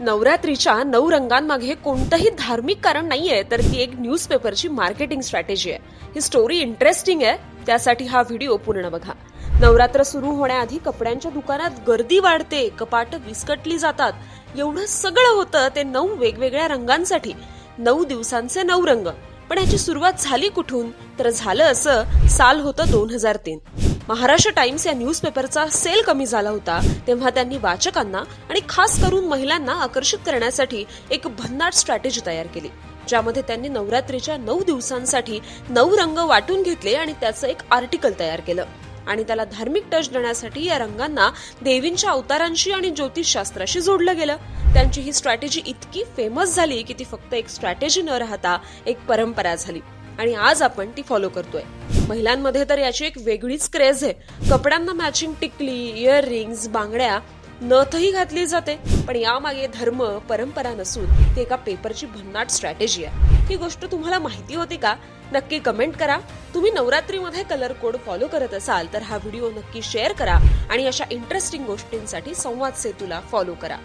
नवरात्रीच्या नऊ रंगांमागे कोणतंही धार्मिक कारण नाहीये तर ती एक न्यूजपेपरची मार्केटिंग स्ट्रॅटेजी आहे. ही स्टोरी इंटरेस्टिंग आहे त्यासाठी हा व्हिडिओ पूर्ण बघा. नवरात्र सुरू होण्याआधी कपड्यांच्या दुकानात गर्दी वाढते कपाट विस्कटली जातात. एवढं सगळं होतं ते नऊ वेगवेगळ्या रंगांसाठी. नऊ दिवसांचे नऊ रंग. पण याची सुरुवात झाली कुठून? तर झालं असं साल होतं दोन हजार तीन. महाराष्ट्र टाइम्स या न्यूजपेपरचा सेल कमी झाला होता तेव्हा त्यांनी वाचकांना आणि खास करून महिलांना आकर्षित करण्यासाठी एक भन्नाट स्ट्रॅटेजी तयार केली ज्यामध्ये त्यांनी नवरात्रीच्या नऊ दिवसांसाठी नऊ रंग वाटून घेतले आणि त्याचं एक आर्टिकल तयार केलं. आणि त्याला धार्मिक टच देण्यासाठी या रंगांना देवींच्या अवतारांशी आणि ज्योतिषशास्त्राशी जोडलं गेलं. त्यांची ही स्ट्रॅटेजी इतकी फेमस झाली की ती फक्त एक स्ट्रॅटेजी न राहता एक परंपरा झाली. आणि आज आपण ती फॉलो करतोय. महिलांमध्ये तर याची एक वेगळीच क्रेज आहे. कपड्यांना मॅचिंग टिकली इयर रिंग्स बांगड्या नथही घातली जाते. पण यामागे धर्म परंपरा नसून ती एका पेपरची भन्नाट स्ट्रॅटेजी आहे. ही गोष्ट तुम्हाला माहिती होती का? नक्की कमेंट करा. तुम्ही नवरात्रीमध्ये कलर कोड फॉलो करत असाल तर हा व्हिडिओ नक्की शेअर करा आणि अशा इंटरेस्टिंग गोष्टींसाठी संवाद सेतूला फॉलो करा.